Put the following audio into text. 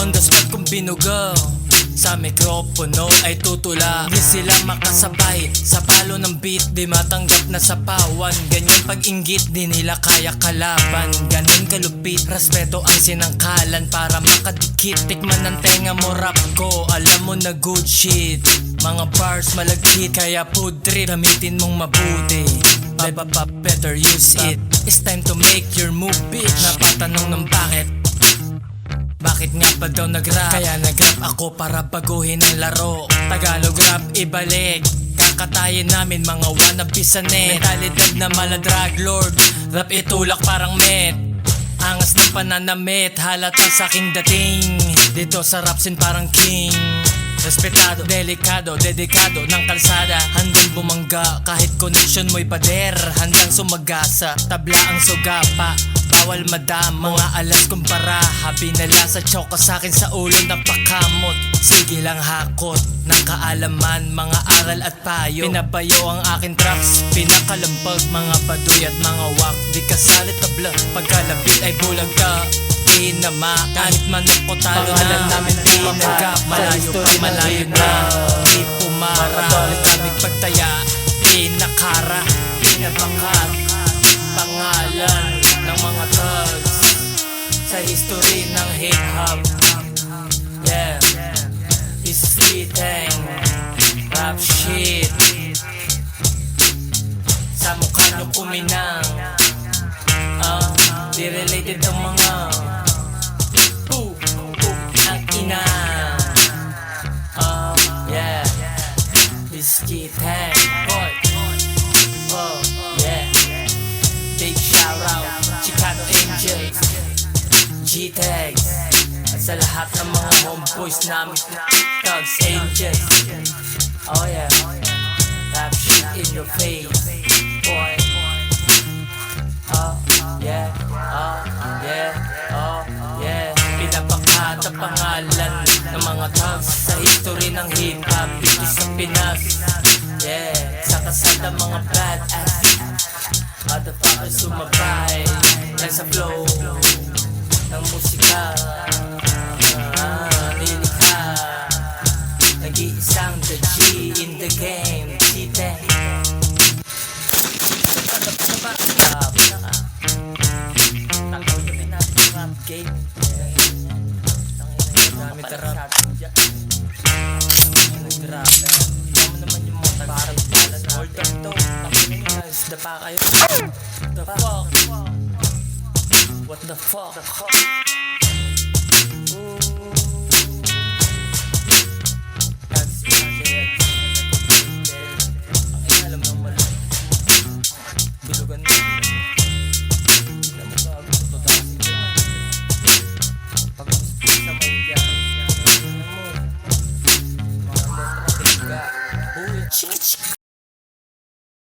On the spot kung binugaw sa mikropono ay tutula. Di sila makasabay Sa palo ng beat Di matanggap na sa pawan Ganyan pag-inggit Di nila kaya kalaban. Ganon kalupit Respeto ang sinangkalan. Para makadikit Tikman ng tenga mo rap ko. Alam mo na good shit. Mga bars malagkit Kaya trip Gamitin mong mabuti Baba better use it. It's time to make your move bitch. Napatanong ng bakit. Bakit nga ba daw nag-rap? Kaya nag-rap ako para baguhin ang laro. Tagalog rap ibalik. Kakatayin namin mga wannabe sa net. Mentalidad na mala drug lord. Rap itulak parang met. Angas ng pananamit. Halata sa aking dating. Dito sa rap scene parang king Respetado, delikado, dedikado ng kalsada. Handang bumangga kahit connection mo'y pader. Handang sumagasa, tabla ang sugapa Bawal madama, mga alas kumpara Binala sa choka sa akin sa ulo ng pakamot Sige lang hakot ng kaalaman Mga aral at payo. Pinabayo ang akin tracks Pinakalampag mga baduy at mga wak. Di kasalit tabla Pagkalapit ay bulag ka Di na makanit man ako talo Pangalan na namin Sa malayo pa ng malayo na. Di pumara Mga Kaming pagtaya Pinakara Pinabakat Pangalan ng mga thugs Sa history ng hip hop Yeah. Is hang Rap shit. Sa mukha nyo kuminang G-Tags. At sa lahat ng mga homeboys namin Thugs Angels. Oh yeah. Rap shit in your face. Boy. Oh yeah. Oh yeah. Oh yeah. Pinapakata pangalan ng mga thugs Sa history ng hip-hop. Dito sa Pinas. Yeah. Sa kasada mga badass. Motherfuckers sumabay. Dahil sa flow Ng musika ah, Nilikha Nag-iisang the G in the game Tite Ano ka game Dami ka rap Grabe Alam naman yung mga parang balas Hold up to Tapos na yun Isda pa kayo The fuck What the fuck The fuck That's it